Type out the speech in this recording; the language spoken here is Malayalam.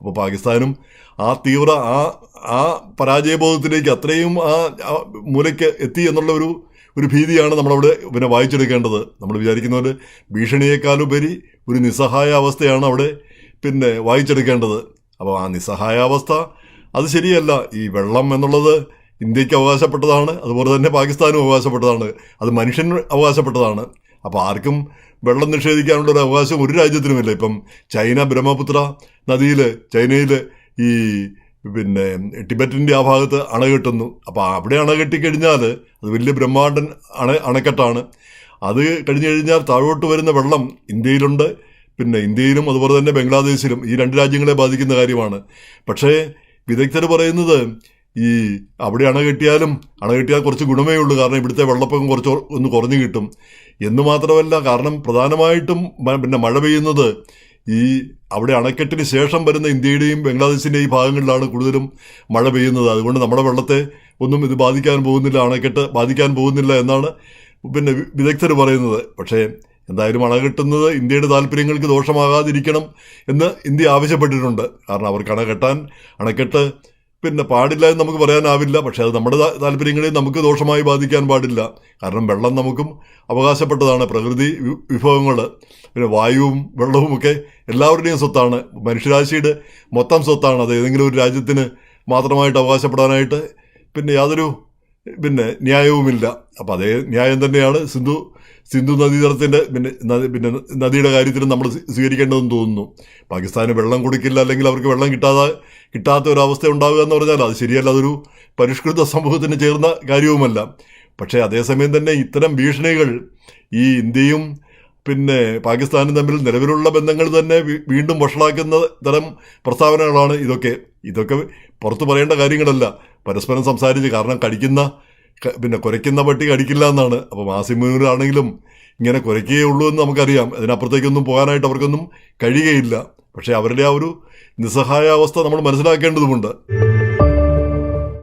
അപ്പോൾ പാകിസ്ഥാനും ആ തീവ്ര ആ ആ പരാജയബോധത്തിലേക്ക് അത്രയും ആ മൂലയ്ക്ക് എത്തി എന്നുള്ള ഒരു ഒരു ഭീതിയാണ് നമ്മളവിടെ പിന്നെ വായിച്ചെടുക്കേണ്ടത്. നമ്മൾ വിചാരിക്കുന്ന പോലെ ഭീഷണിയേക്കാളുപരി ഒരു നിസ്സഹായ അവസ്ഥയാണ് അവിടെ പിന്നെ വായിച്ചെടുക്കേണ്ടത്. അപ്പോൾ ആ നിസ്സഹായാവസ്ഥ അത് ശരിയല്ല. ഈ വെള്ളം എന്നുള്ളത് ഇന്ത്യയ്ക്ക് അവകാശപ്പെട്ടതാണ് അതുപോലെ തന്നെ പാകിസ്ഥാനും അവകാശപ്പെട്ടതാണ്. അത് മനുഷ്യൻ അവകാശപ്പെട്ടതാണ്. അപ്പോൾ ആർക്കും വെള്ളം നിഷേധിക്കാനുള്ള ഒരു അവകാശം ഒരു രാജ്യത്തിനുമില്ല. ഇപ്പം ചൈന ബ്രഹ്മപുത്ര നദിയിൽ ചൈനയിൽ ഈ പിന്നെ ടിബറ്റിന്റെ ആ ഭാഗത്ത് അണ കെട്ടുന്നു അപ്പോൾ അവിടെ അണ കെട്ടിക്കഴിഞ്ഞാൽ അത് വലിയ ബ്രഹ്മാണ്ടൻ അണ അണക്കെട്ടാണ്. അത് കഴിഞ്ഞു കഴിഞ്ഞാൽ താഴോട്ട് വരുന്ന വെള്ളം ഇന്ത്യയിലുണ്ട്. പിന്നെ ഇന്ത്യയിലും അതുപോലെ തന്നെ ബംഗ്ലാദേശിലും ഈ രണ്ട് രാജ്യങ്ങളെ ബാധിക്കുന്ന കാര്യമാണ്. പക്ഷേ വിദഗ്ധർ പറയുന്നത് ഈ അവിടെ അണ കെട്ടിയാലും അണ കെട്ടിയാൽ കുറച്ച് ഗുണമേ ഉള്ളൂ. കാരണം ഇവിടുത്തെ വെള്ളപ്പൊക്കം കുറച്ച് ഒന്ന് കുറഞ്ഞു കിട്ടും. എന്ന് മാത്രമല്ല കാരണം പ്രധാനമായിട്ടും പിന്നെ മഴ പെയ്യുന്നത് ഈ അവിടെ അണക്കെട്ടിന് ശേഷം വരുന്ന ഇന്ത്യയുടെയും ബംഗ്ലാദേശിന്റെയും ഈ ഭാഗങ്ങളിലാണ് കൂടുതലും മഴ പെയ്യുന്നത്. അതുകൊണ്ട് നമ്മുടെ വെള്ളത്തെ ഒന്നും ഇത് ബാധിക്കാൻ പോകുന്നില്ല അണക്കെട്ട് ബാധിക്കാൻ പോകുന്നില്ല എന്നാണ് പിന്നെ വിദഗ്ധർ പറയുന്നത്. പക്ഷേ എന്തായാലും അണ കെട്ടുന്നത് ഇന്ത്യയുടെ താല്പര്യങ്ങൾക്ക് ദോഷമാകാതിരിക്കണം എന്ന് ഇന്ത്യ ആവശ്യപ്പെട്ടിട്ടുണ്ട്. കാരണം അവർക്ക് അണ കെട്ടാൻ അണക്കെട്ട് പിന്നെ പാടില്ല എന്ന് നമുക്ക് പറയാനാവില്ല. പക്ഷേ അത് നമ്മുടെ താല്പര്യങ്ങളെ നമുക്ക് ദോഷമായി ബാധിക്കാൻ പാടില്ല. കാരണം വെള്ളം നമുക്കും അവകാശപ്പെട്ടതാണ്. പ്രകൃതി വിഭവങ്ങൾ പിന്നെ വായുവും വെള്ളവും ഒക്കെ എല്ലാവരുടെയും സ്വത്താണ്. മനുഷ്യരാശിയുടെ മൊത്തം സ്വത്താണ്. അത് ഏതെങ്കിലും ഒരു രാജ്യത്തിന് മാത്രമായിട്ട് അവകാശപ്പെടാനായിട്ട് പിന്നെ യാതൊരു പിന്നെ ന്യായവുമില്ല. അപ്പം അതേ ന്യായം തന്നെയാണ് സിന്ധു സിന്ധു നദീതടത്തിന്റെ പിന്നെ നദി പിന്നെ നദിയുടെ കാര്യത്തിൽ നമ്മൾ സ്വീ- സ്വീകരിക്കേണ്ടതെന്ന് തോന്നുന്നു. പാകിസ്ഥാന് വെള്ളം കൊടുക്കില്ല അല്ലെങ്കിൽ അവർക്ക് വെള്ളം കിട്ടാതെ കിട്ടാത്ത ഒരു അവസ്ഥ ഉണ്ടാവുക എന്ന് പറഞ്ഞാൽ അത് ശരിയല്ല അതൊരു പരിഷ്കൃത സമൂഹത്തിന് ചേർന്ന കാര്യവുമല്ല. പക്ഷേ അതേസമയം തന്നെ ഇത്തരം ഭീഷണികൾ ഈ ഇന്ത്യയും പിന്നെ പാകിസ്ഥാനും തമ്മിൽ നിലവിലുള്ള ബന്ധങ്ങൾ തന്നെ വീണ്ടും വഷളാക്കുന്ന തരം പ്രസ്താവനകളാണ് ഇതൊക്കെ. ഇതൊക്കെ പുറത്തു പറയേണ്ട കാര്യങ്ങളല്ല. പരസ്പരം സംസാരിച്ച് കാരണം കടിക്കുന്ന പിന്നെ കുരയ്ക്കുന്ന പട്ടി കടിക്കില്ല എന്നാണ്. അപ്പോൾ മാസിമൂരാണെങ്കിലും ഇങ്ങനെ കുരയ്ക്കുകയേ ഉള്ളൂ എന്ന് നമുക്കറിയാം. അതിനപ്പുറത്തേക്കൊന്നും പോകാനായിട്ട് അവർക്കൊന്നും കഴിയുകയില്ല. പക്ഷേ അവരുടെ ആ ഒരു നിസ്സഹായാവസ്ഥ നമ്മൾ മനസ്സിലാക്കേണ്ടതുമുണ്ട്.